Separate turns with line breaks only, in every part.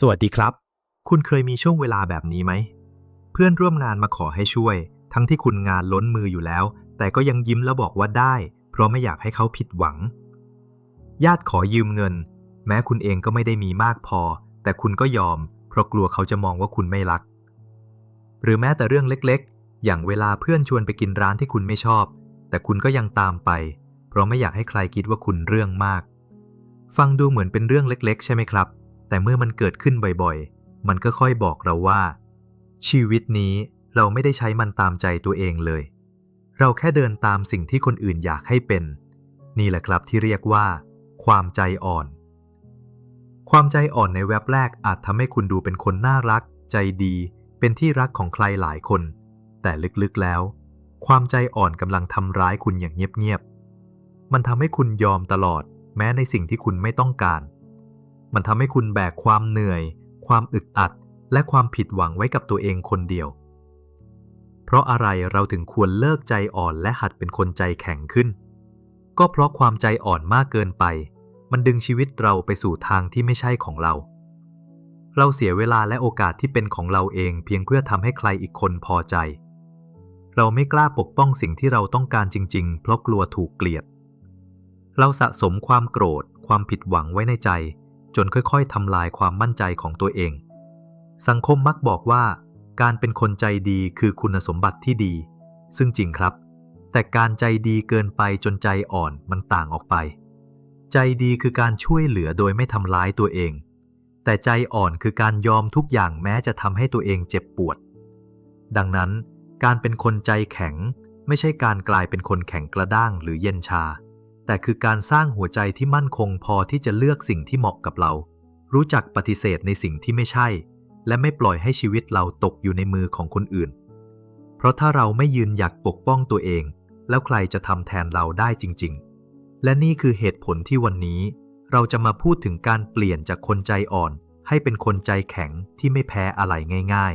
สวัสดีครับ คุณเคยมีช่วงเวลาแบบนี้ไหม เพื่อนร่วมงานมาขอให้ช่วย ทั้งที่คุณงานล้นมืออยู่แล้ว แต่ก็ยังยิ้มแล้วบอกว่าได้ เพราะไม่อยากให้เขาผิดหวัง ญาติขอยืมเงิน แม้คุณเองก็ไม่ได้มีมากพอ แต่คุณก็ยอม เพราะกลัวเขาจะมองว่าคุณไม่รัก หรือแม้แต่เรื่องเล็กๆ อย่างเวลาเพื่อนชวนไปกินร้านที่คุณไม่ชอบ แต่คุณก็ยังตามไป เพราะไม่อยากให้ใครคิดว่าคุณเรื่องมาก ฟังดูเหมือนเป็นเรื่องเล็ก ๆ ใช่ไหมครับ แต่เมื่อมันเกิดขึ้นบ่อยๆ มันก็ค่อยบอกเราว่า ชีวิตนี้เราไม่ได้ใช้มันตามใจตัวเองเลย เราแค่เดินตามสิ่งที่คนอื่นอยากให้เป็น นี่แหละครับที่เรียกว่า ความใจอ่อน ความใจอ่อนในแว็บแรกอาจทำให้คุณดูเป็นคนน่ารัก ใจดี เป็นที่รักของใครหลายคน แต่ลึกๆแล้ว ความใจอ่อนกำลังทำร้ายคุณอย่างเงียบๆมันทำให้คุณยอมตลอด แม้ในสิ่งที่คุณไม่ต้องการ มันทำให้คุณแบกความเหนื่อย ความอึดอัด และความผิดหวังไว้กับตัวเองคนเดียว เพราะอะไรเราถึงควรเลิกใจอ่อนและหัดเป็นคนใจแข็งขึ้น ก็เพราะความใจอ่อนมากเกินไป มันดึงชีวิตเราไปสู่ทางที่ไม่ใช่ของเรา เราเสียเวลาและโอกาสที่เป็นของเราเองเพียงเพื่อทำให้ใครอีกคนพอใจ เราไม่กล้าปกป้องสิ่งที่เราต้องการจริง ๆ เพราะกลัวถูกเกลียด เราสะสมความโกรธ ความผิดหวังไว้ในใจ จนค่อยๆทำลายความมั่นใจของตัวเอง สังคมมักบอกว่า การเป็นคนใจดีคือคุณสมบัติที่ดี ซึ่งจริงครับ แต่การใจดีเกินไปจนใจอ่อนมันต่างออกไป ใจดีคือการช่วยเหลือโดยไม่ทำร้ายตัวเอง แต่ใจอ่อนคือการยอมทุกอย่างแม้จะทำให้ตัวเองเจ็บปวด ดังนั้น การเป็นคนใจแข็ง ไม่ใช่การกลายเป็นคนแข็งกระด้างหรือเย็นชา แต่คือการสร้างหัวใจที่มั่นคงพอที่จะเลือกสิ่งที่เหมาะกับเรา รู้จักปฏิเสธในสิ่งที่ไม่ใช่ และไม่ปล่อยให้ชีวิตเราตกอยู่ในมือของคนอื่น เพราะถ้าเราไม่ยืนหยัดปกป้องตัวเอง แล้วใครจะทำแทนเราได้จริง ๆ และนี่คือเหตุผลที่วันนี้ เราจะมาพูดถึงการเปลี่ยนจากคนใจอ่อน ให้เป็นคนใจแข็งที่ไม่แพ้อะไรง่าย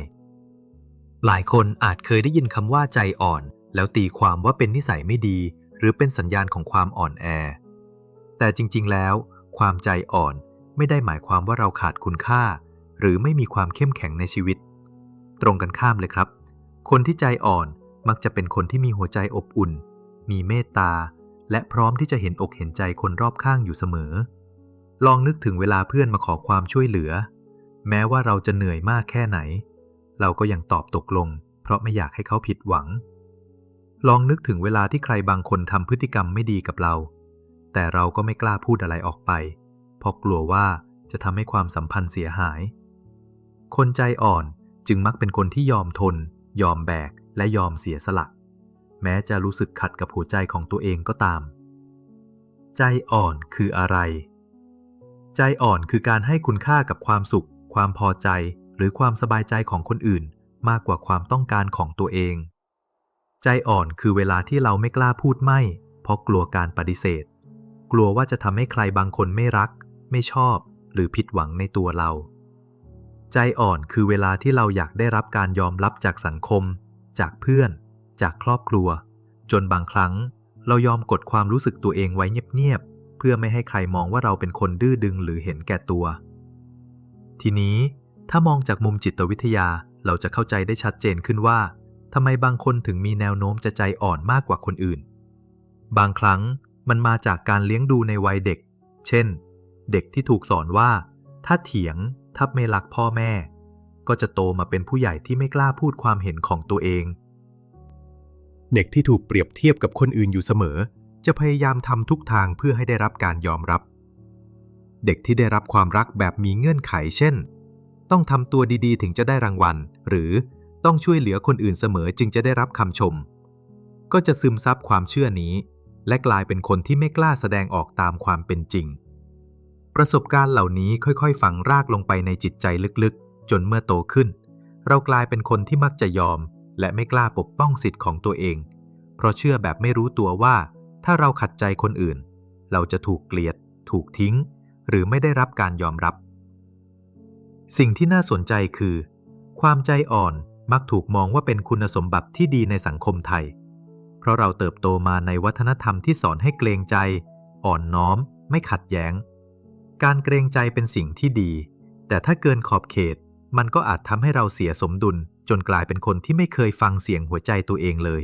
ๆ หลายคนอาจเคยได้ยินคำว่าใจอ่อน แล้วตีความว่าเป็นนิสัยไม่ดี หรือเป็นสัญญาณของความอ่อนแอ แต่จริง ๆ แล้ว ความใจอ่อนไม่ได้หมายความว่าเราขาดคุณค่า หรือไม่มีความเข้มแข็งในชีวิต ตรงกันข้ามเลยครับ คนที่ใจอ่อนมักจะเป็นคนที่มีหัวใจอบอุ่น มีเมตตา และพร้อมที่จะเห็นอกเห็นใจคนรอบข้างอยู่เสมอ ลองนึกถึงเวลาเพื่อนมาขอความช่วยเหลือ แม้ว่าเราจะเหนื่อยมากแค่ไหน เราก็ยังตอบตกลง เพราะไม่อยากให้เขาผิดหวัง ลองนึกถึงเวลาที่ใครบางคนทำพฤติกรรมไม่ดีกับเรา แต่เราก็ไม่กล้าพูดอะไรออกไป เพราะกลัวว่าจะทำให้ความสัมพันธ์เสียหาย คนใจอ่อนจึงมักเป็นคนที่ยอมทน ยอมแบก และยอมเสียสละ แม้จะรู้สึกขัดกับหัวใจของตัวเองก็ตาม ใจอ่อนคืออะไร ใจอ่อนคือการให้คุณค่ากับความสุข ความพอใจ หรือความสบายใจของคนอื่น มากกว่าความต้องการของตัวเอง ใจอ่อนคือเวลาที่เราไม่กล้าพูดไม่ เพราะกลัวการปฏิเสธ กลัวว่าจะทำให้ใครบางคนไม่รัก ไม่ชอบ หรือผิดหวังในตัวเรา ใจอ่อนคือเวลาที่เราอยากได้รับการยอมรับจากสังคม จากเพื่อน จากครอบครัว จนบางครั้ง เรายอมกดความรู้สึกตัวเองไว้เงียบๆเพื่อไม่ให้ใครมองว่าเราเป็นคนดื้อดึงหรือเห็นแก่ตัว ทีนี้ถ้ามองจากมุมจิตวิทยาเราจะเข้าใจได้ชัดเจนขึ้นว่า ทำไมบางคนถึงมีแนวโน้มจะใจอ่อนมากกว่าคนอื่น บางครั้งมันมาจากการเลี้ยงดูในวัยเด็ก เช่น เด็กที่ถูกสอนว่า ถ้าเถียงถ้าไม่รักพ่อแม่ ก็จะโตมาเป็นผู้ใหญ่ที่ไม่กล้าพูดความเห็นของตัวเอง
เด็กที่ถูกเปรียบเทียบกับคนอื่นอยู่เสมอ จะพยายามทำทุกทางเพื่อให้ได้รับการยอมรับ เด็กที่ได้รับความรักแบบมีเงื่อนไข เช่น ต้องทำตัวดีๆ ถึงจะได้รางวัล หรือ ต้องช่วยเหลือคนอื่นเสมอจึงจะได้รับคำชม ก็จะซึมซับความเชื่อนี้ และกลายเป็นคนที่ไม่กล้าแสดงออกตามความเป็นจริง ประสบการณ์เหล่านี้ค่อยๆ ฝังรากลงไปในจิตใจลึกๆ จนเมื่อโตขึ้น เรากลายเป็นคนที่มักจะยอม และไม่กล้าปกป้องสิทธิ์ของตัวเอง เพราะเชื่อแบบไม่รู้ตัวว่า ถ้าเราขัดใจคนอื่น เราจะถูกเกลียด ถูกทิ้ง หรือไม่ได้รับการยอมรับ สิ่งที่น่าสนใจคือ ความใจอ่อน มักถูกมองว่าเป็นคุณสมบัติที่ดีในสังคมไทย เพราะเราเติบโตมาในวัฒนธรรมที่สอนให้เกรงใจ อ่อนน้อม ไม่ขัดแย้ง การเกรงใจเป็นสิ่งที่ดี
แต่ถ้าเกินขอบเขต มันก็อาจทำให้เราเสียสมดุล จนกลายเป็นคนที่ไม่เคยฟังเสียงหัวใจตัวเองเลย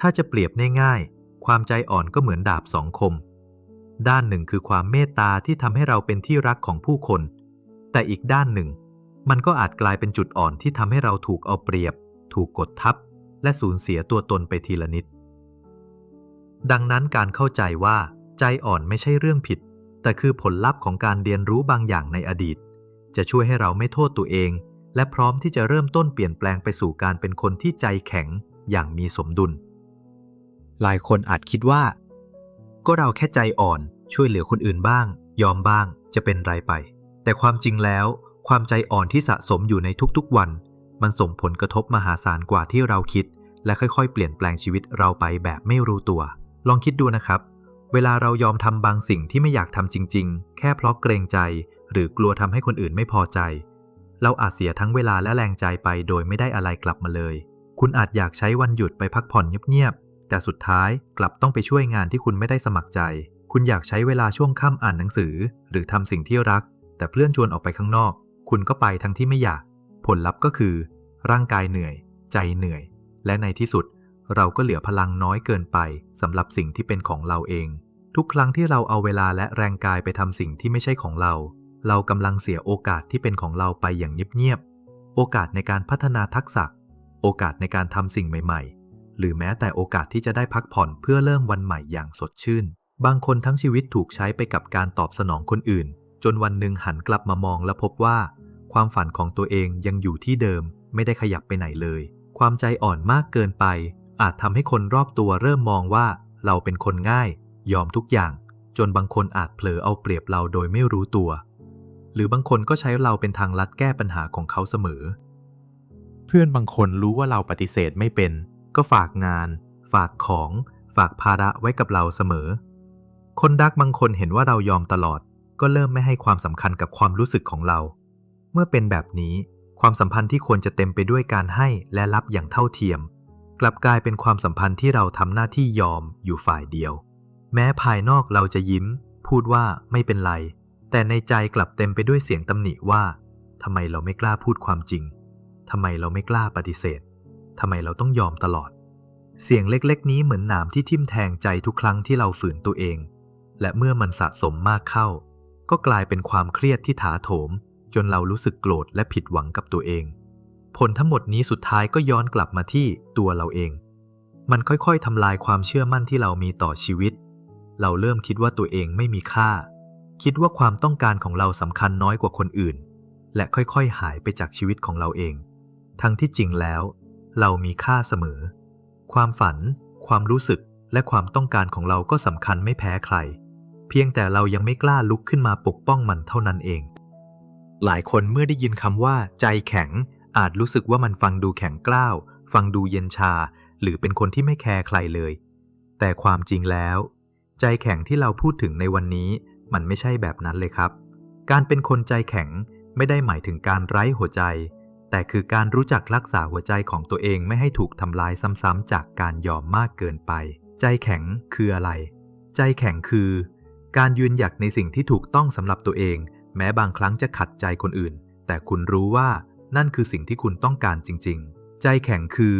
ถ้าจะเปรียบง่ายๆ ความใจอ่อนก็เหมือนดาบสองคม ด้านหนึ่งคือความเมตตาที่ทำให้เราเป็นที่รักของผู้คน แต่อีกด้านหนึ่ง มันก็อาจกลายเป็นจุดอ่อนที่ทำให้เราถูกเอาเปรียบ ถูกกดทับ และสูญเสียตัวตนไปทีละนิด ดังนั้นการเข้าใจว่า ใจอ่อนไม่ใช่เรื่องผิด แต่คือผลลัพธ์ของการเรียนรู้บางอย่างในอดีต จะช่วยให้เราไม่โทษตัวเอง และพร้อมที่จะเริ่มต้นเปลี่ยนแปลงไปสู่การเป็นคนที่ใจแข็งอย่างมีสมดุล
หลายคนอาจคิดว่า ก็เราแค่ใจอ่อนช่วยเหลือคนอื่นบ้าง ยอมบ้างจะเป็นไรไป แต่ความจริงแล้ว ความใจอ่อนที่สะสมอยู่ในทุกๆวัน มันส่งผลกระทบมหาศาลกว่าที่เราคิด และค่อยๆ เปลี่ยนแปลงชีวิตเราไปแบบไม่รู้ตัว ลองคิดดูนะครับ เวลาเรายอมทำบางสิ่งที่ไม่อยากทำจริง ๆ แค่เพราะเกรงใจ หรือกลัวทำให้คนอื่นไม่พอใจ เราอาจเสียทั้งเวลาและแรงใจไปโดยไม่ได้อะไรกลับมาเลย คุณอาจอยากใช้วันหยุดไปพักผ่อนเงียบๆ แต่สุดท้ายกลับต้องไปช่วยงานที่คุณไม่ได้สมัครใจ คุณอยากใช้เวลาช่วงค่ำอ่านหนังสือ หรือทำสิ่งที่รัก แต่เพื่อนชวนออกไปข้างนอก คุณก็ไปทั้งที่ไม่อยาก ผลลัพธ์ก็คือ ร่างกายเหนื่อย ใจเหนื่อย และในที่สุด เราก็เหลือพลังน้อยเกินไปสำหรับสิ่งที่เป็นของเราเอง ทุกครั้งที่เราเอาเวลาและแรงกายไปทำสิ่งที่ไม่ใช่ของเรา เรากำลังเสียโอกาสที่เป็นของเราไปอย่างเงียบๆโอกาสในการพัฒนาทักษะ โอกาสในการทำสิ่งใหม่ ๆ หรือแม้แต่โอกาสที่จะได้พักผ่อนเพื่อเริ่มวันใหม่อย่างสดชื่น บางคนทั้งชีวิตถูกใช้ไปกับการตอบสนองคนอื่นจนวันหนึ่งหันกลับมามองและพบว่า ความฝันของตัวเองยังอยู่ที่เดิมไม่ได้ขยับไปไหนเลย ความใจอ่อนมากเกินไป อาจทำให้คนรอบตัวเริ่มมองว่าเราเป็นคนง่าย ยอมทุกอย่าง จนบางคนอาจเผลอเอาเปรียบเราโดยไม่รู้ตัว หรือบางคนก็ใช้เราเป็นทางลัดแก้ปัญหาของเขาเสมอ เพื่อนบางคนรู้ว่าเราปฏิเสธไม่เป็น ก็ฝากงาน ฝากของ ฝากภาระไว้กับเราเสมอ คนดักบางคนเห็นว่าเรายอมตลอด ก็เริ่มไม่ให้ความสำคัญกับความรู้สึกของเรา เมื่อเป็นแบบนี้ ความสัมพันธ์ที่ควรจะเต็มไปด้วยการให้และรับอย่างเท่าเทียม กลับกลายเป็นความสัมพันธ์ที่เราทำหน้าที่ยอมอยู่ฝ่ายเดียว แม้ภายนอกเราจะยิ้ม พูดว่าไม่เป็นไร แต่ในใจกลับเต็มไปด้วยเสียงตำหนิว่าทำไมเราไม่กล้าพูดความจริงทำไมเราไม่กล้าปฏิเสธทำไมเราต้องยอมตลอด เสียงเล็กๆ นี้เหมือนหนามที่ทิ่มแทงใจทุกครั้งที่เราฝืนตัวเอง และเมื่อมันสะสมมากเข้า ก็กลายเป็นความเครียดที่ถาโถม จนเรารู้สึกโกรธและผิดหวังกับตัวเอง ผลทั้งหมดนี้สุดท้ายก็ย้อนกลับมาที่ตัวเราเอง มันค่อยๆทำลายความเชื่อมั่นที่เรามีต่อชีวิต เราเริ่มคิดว่าตัวเองไม่มีค่า คิดว่าความต้องการของเราสำคัญน้อยกว่าคนอื่น และค่อยๆหายไปจากชีวิตของเราเอง ทั้งที่จริงแล้ว เรามีค่าเสมอ ความฝัน ความรู้สึกและความต้องการของเราก็สำคัญไม่แพ้ใคร เพียงแต่เรายังไม่กล้าลุกขึ้นมาปกป้องมันเท่านั้นเอง หลายคนเมื่อได้ยินคำว่า ใจแข็ง อาจรู้สึกว่ามันฟังดูแข็งกร้าว ฟังดูเย็นชา หรือเป็นคนที่ไม่แคร์ใครเลย แต่ความจริงแล้ว ใจแข็งที่เราพูดถึงในวันนี้ มันไม่ใช่แบบนั้นเลยครับ การเป็นคนใจแข็งไม่ได้หมายถึงการไร้หัวใจ แต่คือการรู้จักรักษาหัวใจของตัวเองไม่ให้ถูกทำลายซ้ำๆจากการยอมมากเกินไป ใจแข็งคืออะไร ใจแข็งคือ การยืนหยัดในสิ่งที่ถูกต้องสำหรับตัวเอง แม้บางครั้งจะขัดใจคนอื่น แต่คุณรู้ว่านั่นคือสิ่งที่คุณต้องการจริง ๆ ใจแข็งคือ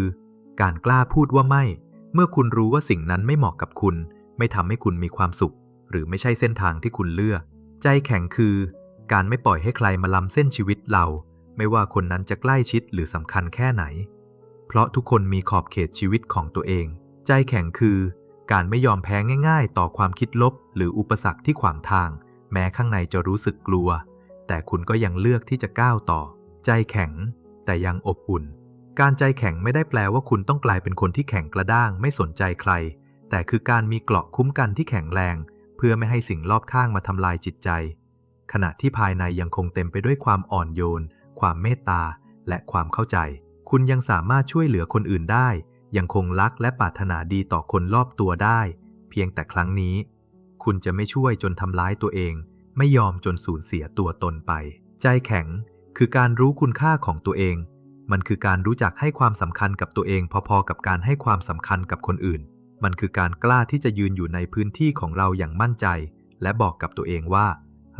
การกล้าพูดว่าไม่ เมื่อคุณรู้ว่าสิ่งนั้นไม่เหมาะกับคุณ ไม่ทำให้คุณมีความสุข หรือไม่ใช่เส้นทางที่คุณเลือก ใจแข็งคือ การไม่ปล่อยให้ใครมาล้ำเส้นชีวิตเรา ไม่ว่าคนนั้นจะใกล้ชิดหรือสำคัญแค่ไหน เพราะทุกคนมีขอบเขตชีวิตของตัวเอง ใจแข็งคือ การไม่ยอมแพ้ง่าย ๆ ต่อความคิดลบ หรืออุปสรรคที่ขวางทาง แม้ข้างในจะรู้สึกกลัว แต่คุณก็ยังเลือกที่จะก้าวต่อ ใจแข็ง แต่ยังอบอุ่น การใจแข็งไม่ได้แปลว่าคุณต้องกลายเป็นคนที่แข็งกระด้างไม่สนใจใคร แต่คือการมีเกราะคุ้มกันที่แข็งแรง เพื่อไม่ให้สิ่งรอบข้างมาทำลายจิตใจ ขณะที่ภายในยังคงเต็มไปด้วยความอ่อนโยน ความเมตตา และความเข้าใจ คุณยังสามารถช่วยเหลือคนอื่นได้ ยังคงรักและปรารถนาดีต่อคนรอบตัวได้ เพียงแต่ครั้งนี้ คุณจะไม่ช่วยจนทำร้ายตัวเอง ไม่ยอมจนสูญเสียตัวตนไป ใจแข็งคือการรู้คุณค่าของตัวเอง มันคือการรู้จักให้ความสำคัญกับตัวเองพอๆกับการให้ความสำคัญกับคนอื่น มันคือการกล้าที่จะยืนอยู่ในพื้นที่ของเราอย่างมั่นใจ และบอกกับตัวเองว่า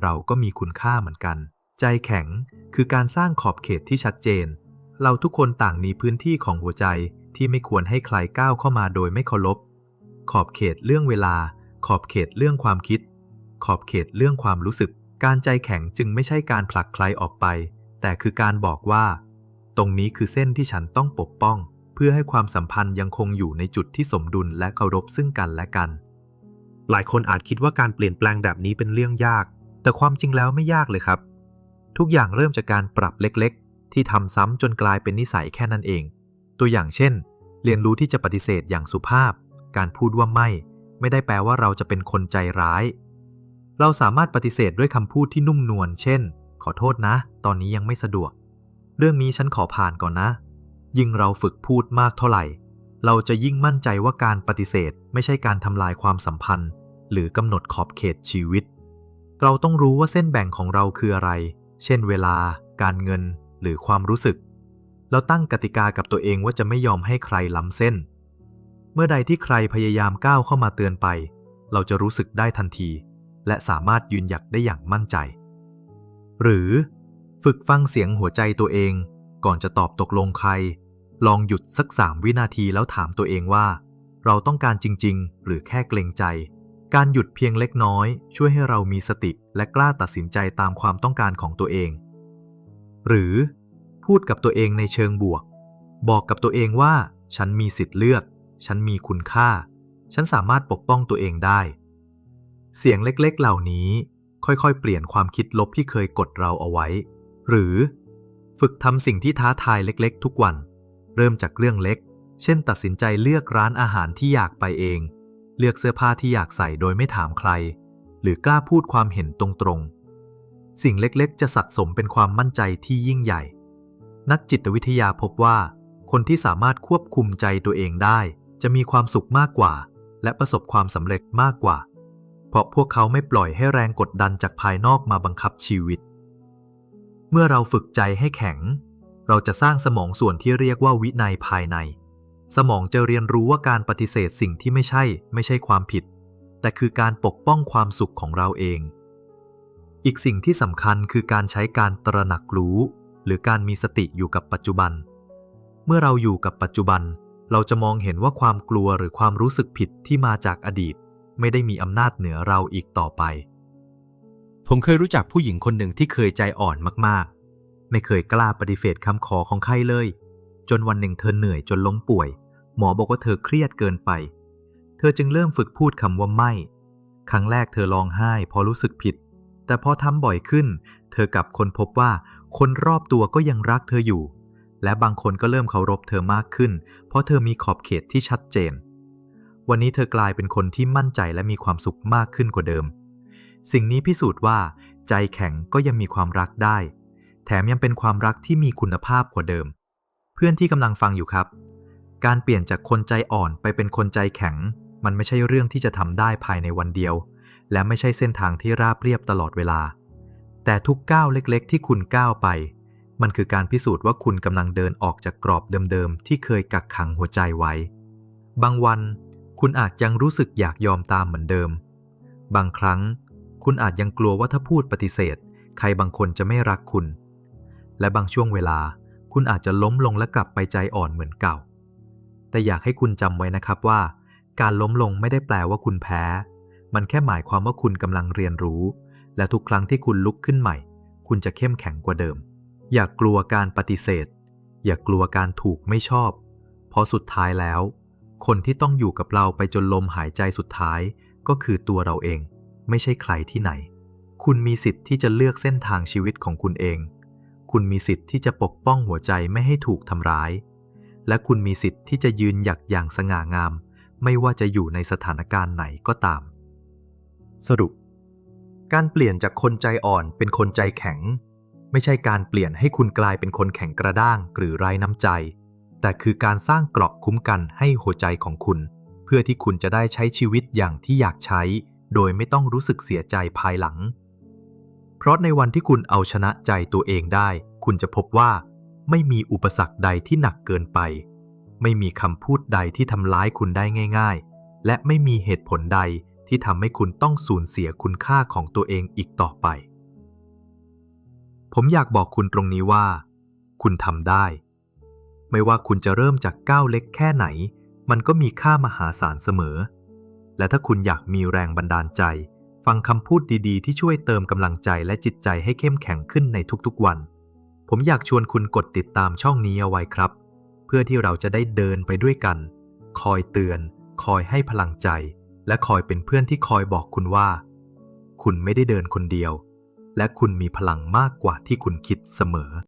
เราก็มีคุณค่าเหมือนกัน
ใจแข็งคือการสร้างขอบเขตที่ชัดเจน เราทุกคนต่างมีพื้นที่ของหัวใจที่ไม่ควรให้ใครก้าวเข้ามาโดยไม่เคารพขอบเขตเรื่องเวลา ขอบเขตเรื่องความคิด ขอบเขตเรื่องความรู้สึก การใจแข็งจึงไม่ใช่การผลักใครออกไป แต่คือการบอกว่า ตรงนี้คือเส้นที่ฉันต้องปกป้อง เพื่อให้ความสัมพันธ์ยังคงอยู่ในจุดที่สมดุลและเคารพซึ่งกันและกัน
หลายคนอาจคิดว่าการเปลี่ยนแปลงแบบนี้เป็นเรื่องยาก แต่ความจริงแล้วไม่ยากเลยครับ ทุกอย่างเริ่มจากการปรับเล็กๆ ที่ทำซ้ำจนกลายเป็นนิสัยแค่นั้นเอง ตัวอย่างเช่น เรียนรู้ที่จะปฏิเสธอย่างสุภาพ การพูดว่าไม่ ไม่ได้แปลว่าเราจะเป็นคนใจร้าย เราสามารถปฏิเสธด้วยคำพูดที่นุ่มนวล เช่น ขอโทษนะ ตอนนี้ยังไม่สะดวก เรื่องนี้ฉันขอผ่านก่อนนะ ยิ่งเราฝึกพูดมากเท่าไหร่ เราจะยิ่งมั่นใจว่าการปฏิเสธไม่ใช่การทำลายความสัมพันธ์ หรือกำหนดขอบเขตชีวิต เราต้องรู้ว่าเส้นแบ่งของเราคืออะไร เช่น เวลา การเงิน หรือความรู้สึก เราตั้งกติกากับตัวเองว่าจะไม่ยอมให้ใครล้ำเส้น มื่อใดที่ใครพยายามก้าวเข้ามาเตือนไป เราจะรู้สึกได้ทันที และสามารถยืนหยัดได้อย่างมั่นใจ หรือ ฝึกฟังเสียงหัวใจตัวเอง ก่อนจะตอบตกลงใคร ลองหยุดสักสามวินาทีแล้วถามตัวเองว่า เราต้องการจริง ๆ หรือแค่เกรงใจ การหยุดเพียงเล็กน้อย ช่วยให้เรามีสติและกล้าตัดสินใจตามความต้องการของตัวเอง หรือ พูดกับตัวเองในเชิงบวก บอกกับตัวเองว่าฉันมีสิทธิ์เลือก ฉันมีคุณค่า ฉันสามารถปกป้องตัวเองได้ เสียงเล็กๆเหล่านี้ค่อยๆ เปลี่ยนความคิดลบที่เคยกดเราเอาไว้ หรือ ฝึกทำสิ่งที่ท้าทายเล็กๆ ทุกวัน เริ่มจากเรื่องเล็ก เช่น ตัดสินใจเลือกร้านอาหารที่อยากไปเอง เลือกเสื้อผ้าที่อยากใส่โดยไม่ถามใคร หรือกล้าพูดความเห็นตรงๆ สิ่งเล็กๆ จะสะสมเป็นความมั่นใจที่ยิ่งใหญ่ นักจิตวิทยาพบว่า คนที่สามารถควบคุมใจตัวเองได้ จะมีความสุขมากกว่า และประสบความสำเร็จมากกว่า เพราะพวกเขาไม่ปล่อยให้แรงกดดันจากภายนอกมาบังคับชีวิต เมื่อเราฝึกใจให้แข็ง เราจะสร้างสมองส่วนที่เรียกว่าวินัยภายใน สมองจะเรียนรู้ว่าการปฏิเสธสิ่งที่ไม่ใช่ ไม่ใช่ความผิด แต่คือการปกป้องความสุขของเราเอง อีกสิ่งที่สำคัญคือการใช้การตระหนักรู้ หรือการมีสติอยู่กับปัจจุบัน เมื่อเราอยู่กับปัจจุบัน เราจะมองเห็นว่าความกลัวหรือความรู้สึกผิดที่มาจากอดีต ไม่ได้มีอำนาจเหนือเราอีกต่อไป
ผมเคยรู้จักผู้หญิงคนหนึ่งที่เคยใจอ่อนมากๆ ไม่เคยกล้าปฏิเสธคำขอของใครเลย จนวันหนึ่งเธอเหนื่อยจนล้มป่วย หมอบอกว่าเธอเครียดเกินไป เธอจึงเริ่มฝึกพูดคำว่าไม่ ครั้งแรกเธอร้องไห้พราะรู้สึกผิด แต่พอทำบ่อยขึ้น เธอกลับค้นพบว่าคนรอบตัวก็ยังรักเธออยู่ และบางคนก็เริ่มเคารพเธอมากขึ้น เพราะเธอมีขอบเขตที่ชัดเจน วันนี้เธอกลายเป็นคนที่มั่นใจและมีความสุขมากขึ้นกว่าเดิม สิ่งนี้พิสูจน์ว่า ใจแข็งก็ยังมีความรักได้ แถมยังเป็นความรักที่มีคุณภาพกว่าเดิม เพื่อนที่กำลังฟังอยู่ครับ การเปลี่ยนจากคนใจอ่อนไปเป็นคนใจแข็ง มันไม่ใช่เรื่องที่จะทำได้ภายในวันเดียว และไม่ใช่เส้นทางที่ราบเรียบตลอดเวลา แต่ทุกก้าวเล็ก ๆ ที่คุณก้าวไป มันคือการพิสูจน์ว่าคุณกำลังเดินออกจากกรอบเดิมๆ ที่เคยกักขังหัวใจไว้ บางวันคุณอาจยังรู้สึกอยากยอมตามเหมือนเดิม บางครั้ง คุณอาจยังกลัวว่าถ้าพูดปฏิเสธ ใครบางคนจะไม่รักคุณ และบางช่วงเวลา คุณอาจจะล้มลงและกลับไปใจอ่อนเหมือนเก่า แต่อยากให้คุณจำไว้นะครับว่า การล้มลงไม่ได้แปลว่าคุณแพ้ มันแค่หมายความว่าคุณกำลังเรียนรู้ และทุกครั้งที่คุณลุกขึ้นใหม่ คุณจะเข้มแข็งกว่าเดิม อย่ากกลัวการปฏิเสธ อย่ากลัวการถูกไม่ชอบ เพราะสุดท้ายแล้ว คนที่ต้องอยู่กับเราไปจนลมหายใจสุดท้ายก็คือตัวเราเอง ไม่ใช่ใครที่ไหน คุณมีสิทธิ์ที่จะเลือกเส้นทางชีวิตของคุณเอง คุณมีสิทธิ์ที่จะปกป้องหัวใจไม่ให้ถูกทำร้าย และคุณมีสิทธิ์ที่จะยืนหยัดอย่างสง่างาม ไม่ว่าจะอยู่ในสถานการณ์ไหนก็ตาม
สรุป การเปลี่ยนจากคนใจอ่อนเป็นคนใจแข็ง ไม่ใช่การเปลี่ยนให้คุณกลายเป็นคนแข็งกระด้างหรือไร้น้ำใจ แต่คือการสร้างเกราะคุ้มกันให้หัวใจของคุณ เพื่อที่คุณจะได้ใช้ชีวิตอย่างที่อยากใช้ โดยไม่ต้องรู้สึกเสียใจภายหลัง เพราะในวันที่คุณเอาชนะใจตัวเองได้ คุณจะพบว่า ไม่มีอุปสรรคใดที่หนักเกินไป ไม่มีคำพูดใดที่ทำร้ายคุณได้ง่าย ๆ และไม่มีเหตุผลใดที่ทำให้คุณต้องสูญเสียคุณค่าของตัวเองอีกต่อไป
ผมอยากบอกคุณตรงนี้ว่า คุณทำได้ ไม่ว่าคุณจะเริ่มจากก้าวเล็กแค่ไหน มันก็มีค่ามหาศาลเสมอ และถ้าคุณอยากมีแรงบันดาลใจ ฟังคำพูดดีๆ ที่ช่วยเติมกำลังใจและจิตใจให้เข้มแข็งขึ้นในทุกๆวัน ผมอยากชวนคุณกดติดตามช่องนี้เอาไว้ครับ เพื่อที่เราจะได้เดินไปด้วยกัน คอยเตือน คอยให้พลังใจ และคอยเป็นเพื่อนที่คอยบอกคุณว่า คุณไม่ได้เดินคนเดียว และคุณมีพลังมากกว่าที่คุณคิดเสมอ